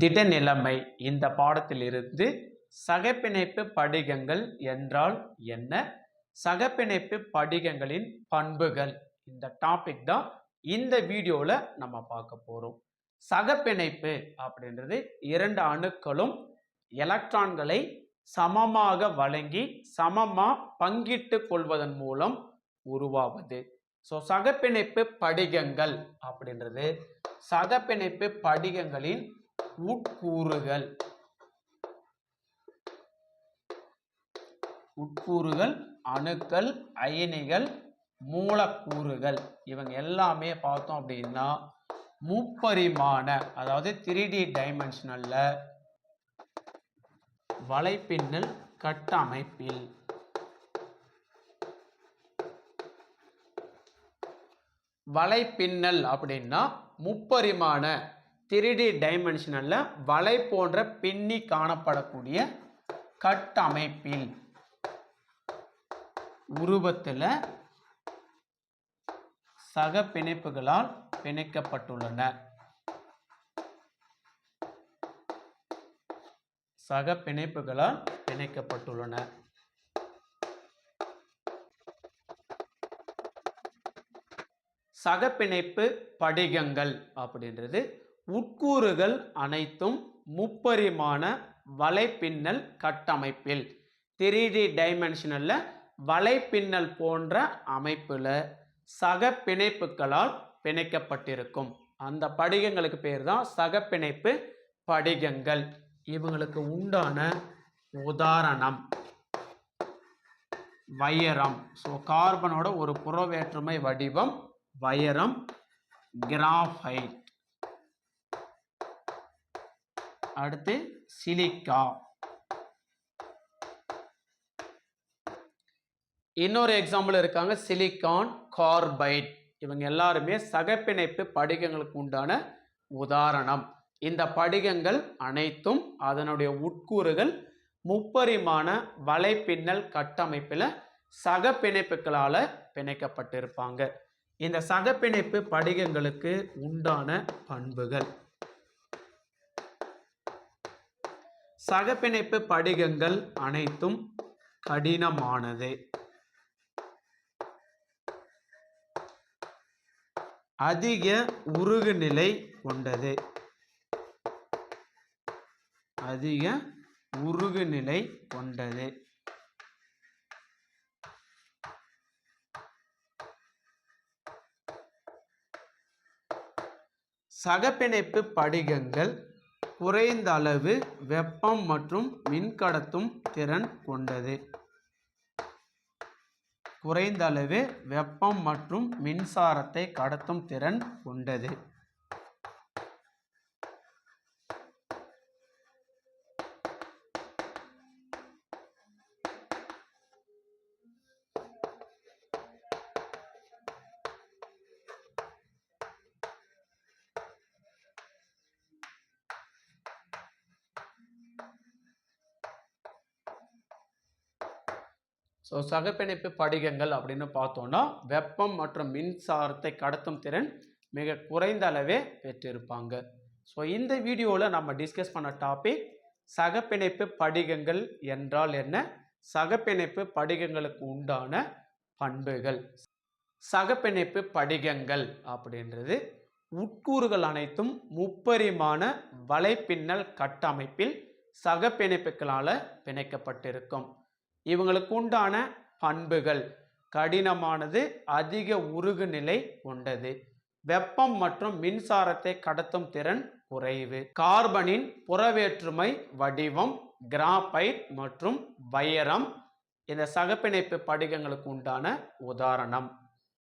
திடநிலைமை இந்த பாடத்திலிருந்து சகப்பிணைப்பு படிகங்கள் என்றால் என்ன? சகப்பிணைப்பு படிகங்களின் பண்புகள். இந்த டாபிக் தான் இந்த வீடியோவில் நம்ம பார்க்க போகிறோம் சகப்பிணைப்பு அப்படின்றது இரண்டு அணுக்களும் எலக்ட்ரான்களை சமமாக வழங்கி சமமாக பங்கிட்டு கொள்வதன் மூலம் உருவாவது. ஸோ சகப்பிணைப்பு படிகங்கள் அப்படின்றது. சகப்பிணைப்பு படிகங்களின் உட்கூறுகள். உட்கூறுகள் அணுக்கள் அயனிகள் மூலக்கூறுகள். இவங்க எல்லாமே பார்த்தோம் அப்படின்னா முப்பரிமாண அதாவது த்ரீ டி டைமென்ஷனல்ல வலைப்பின்னல் கட்டமைப்பில். வலைப்பின்னல் அப்படின்னா முப்பரிமாண த்ரீ டி வலை போன்ற பின்னி காணப்படக்கூடிய கட்டமைப்பில் உருவத்தில் சக பிணைப்புகளால் பிணைக்கப்பட்டுள்ளன. சக பிணைப்புகளால் பிணைக்கப்பட்டுள்ளன. சகப்பிணைப்பு படிகங்கள் அப்படின்றது. உட்கூறுகள் அனைத்தும் முப்பரிமாண வலைப்பின்னல் கட்டமைப்பில் த்ரீ டி டைமென்ஷனில் வலைப்பின்னல் போன்ற அமைப்பில் சக பிணைப்புகளால் பிணைக்கப்பட்டிருக்கும். அந்த படிகங்களுக்கு பேர் தான் சகப்பிணைப்பு படிகங்கள். இவங்களுக்கு உண்டான உதாரணம் வயரம் ஸோ கார்பனோட ஒரு புறவேற்றுமை வடிவம் வயரம் கிராஃபைட் அடுத்து சிலிக்கா. இன்னொரு எக்ஸாம்பிள் இருக்காங்க சிலிக்கான் கார்பைட் இவங்க எல்லாருமே சகப்பிணைப்பு படிகங்களுக்கு உண்டான உதாரணம். இந்த படிகங்கள் அனைத்தும் அதனுடைய உட்கூறுகள் முப்பரிமாண வலைப்பின்னல் கட்டமைப்பில் சகப்பிணைப்புகளால் பிணைக்கப்பட்டிருப்பாங்க. இந்த சகப்பிணைப்பு படிகங்களுக்கு உண்டான பண்புகள். சகப்பிணைப்பு படிகங்கள் அனைத்தும் கடினமானது. அதிக உருகுநிலை கொண்டது. அதிக உருகுநிலை கொண்டது. சகப்பிணைப்பு படிகங்கள் குறைந்த அளவு வெப்பம் மற்றும் மின்கடத்தும் திறன் கொண்டது. குறைந்த அளவு வெப்பம் மற்றும் மின்சாரத்தை கடத்தும் திறன் கொண்டது. ஸோ சகப்பிணைப்பு படிகங்கள் அப்படின்னு பார்த்தோன்னா வெப்பம் மற்றும் மின்சாரத்தை கடத்தும் திறன் மிக குறைந்த அளவே பெற்றிருப்பாங்க. ஸோ இந்த வீடியோவில் நம்ம டிஸ்கஸ் பண்ண டாபிக் சகப்பிணைப்பு படிகங்கள் என்றால் என்ன? சகப்பிணைப்பு படிகங்களுக்கு உண்டான பண்புகள். சகப்பிணைப்பு படிகங்கள் அப்படின்றது உட்கூறுகள் அனைத்தும் முப்பரிமாண வலைப்பின்னல் கட்டமைப்பில் சகப்பிணைப்புகளால் பிணைக்கப்பட்டிருக்கும். இவங்களுக்கு உண்டான பண்புகள். கடினமானது அதிக உருகு நிலை கொண்டது. வெப்பம் மற்றும் மின்சாரத்தை கடத்தும் திறன் குறைவு. கார்பனின் புறவேற்றுமை வடிவம் கிராபைட் மற்றும் வைரம். இந்த சகப்பிணைப்பு படிகங்களுக்கு உண்டான உதாரணம்.